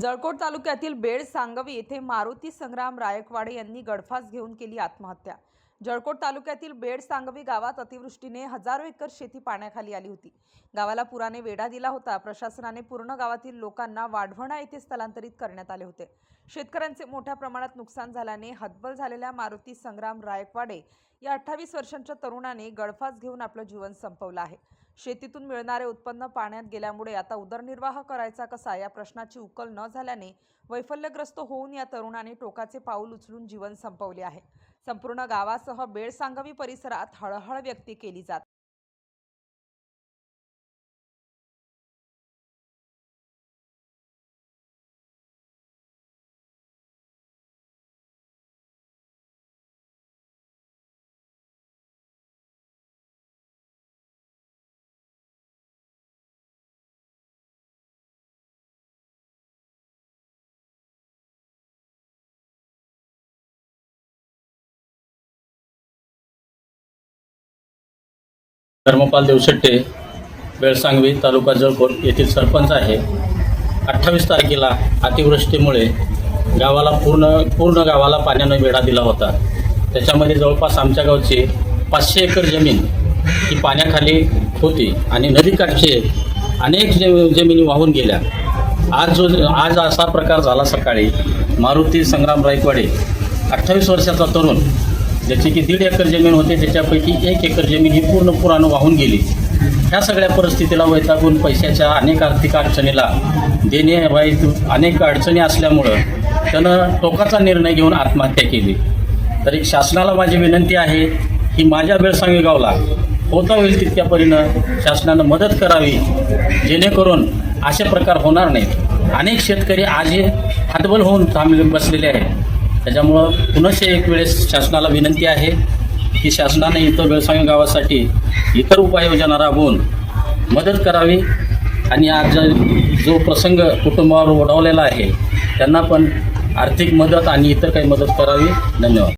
जळकोट तालुक्यातील बेड सांगवी येथे मारुती संग्राम रायकवाडे यांनी गडफास घेऊन केली आत्महत्या. जळकोट तालुक्यातील बेड सांगवी गावात अतिवृष्टीने हजारो एकर शेती पाण्याखाली आली होती. गावाला पुराने वेढा दिला होता. प्रशासनाने पूर्ण गावातील लोकांना वाढवणा येथे स्थलांतरित करण्यात आले होते. शेतकऱ्यांचे मोठ्या प्रमाणात नुकसान झाल्याने हतबल झालेल्या मारुती संग्राम रायकवाडे या अठ्ठावीस वर्षांच्या तरुणाने गळफास घेऊन आपलं जीवन संपवलं आहे. शेतीतून मिळणारे उत्पन्न पाण्यात गेल्यामुळे आता उदरनिर्वाह करायचा कसा या प्रश्नाची उकल न झाल्याने वैफल्यग्रस्त होऊन या तरुणाने टोकाचे पाऊल उचलून जीवन संपवले आहे. संपूर्ण गावासह बेळसांगवी परिसरात हळहळ व्यक्त केली जात. धर्मपाल देवशेट्टे बेळसांगवी तालुका जळकोट येथील सरपंच आहे. अठ्ठावीस तारखेला अतिवृष्टीमुळे गावाला पूर्ण पूर्ण गावाला पाण्यानं वेढा दिला होता. त्याच्यामध्ये जवळपास आमच्या गावची पाचशे एकर जमीन ही पाण्याखाली होती आणि नदीकाठचे अनेक जे जमिनी वाहून गेल्या. आज जो आज असा प्रकार झाला सकाळी मारुती संग्राम रायकवाडे अठ्ठावीस वर्षाचा तरुण ज्याची की दीड एकर जमीन होते त्याच्यापैकी एक एकर जमीन ही पूर्ण पुरानं वाहून गेली. ह्या सगळ्या परिस्थितीला वैतागून पैशाच्या अनेक आर्थिक अडचणीला देणे अनेक अडचणी असल्यामुळं त्यानं टोकाचा निर्णय घेऊन आत्महत्या केली. तर एक शासनाला माझी विनंती आहे की माझ्या बेळसांगी गावला होता होईल तितक्या परीनं शासनानं मदत करावी जेणेकरून असे प्रकार होणार नाहीत. अनेक शेतकरी आजही हातबल होऊन थांबले बसलेले आहेत. त्याच्यामुळं पुनश्च एक वेळेस शासनाला विनंती आहे की शासनाने इथं बेळसांगी गावासाठी इतर उपाययोजना राबवून मदत करावी. आणि आज जो प्रसंग कुटुंबावर ओढवलेला आहे त्यांना पण आर्थिक मदत आणि इतर काही मदत करावी. धन्यवाद.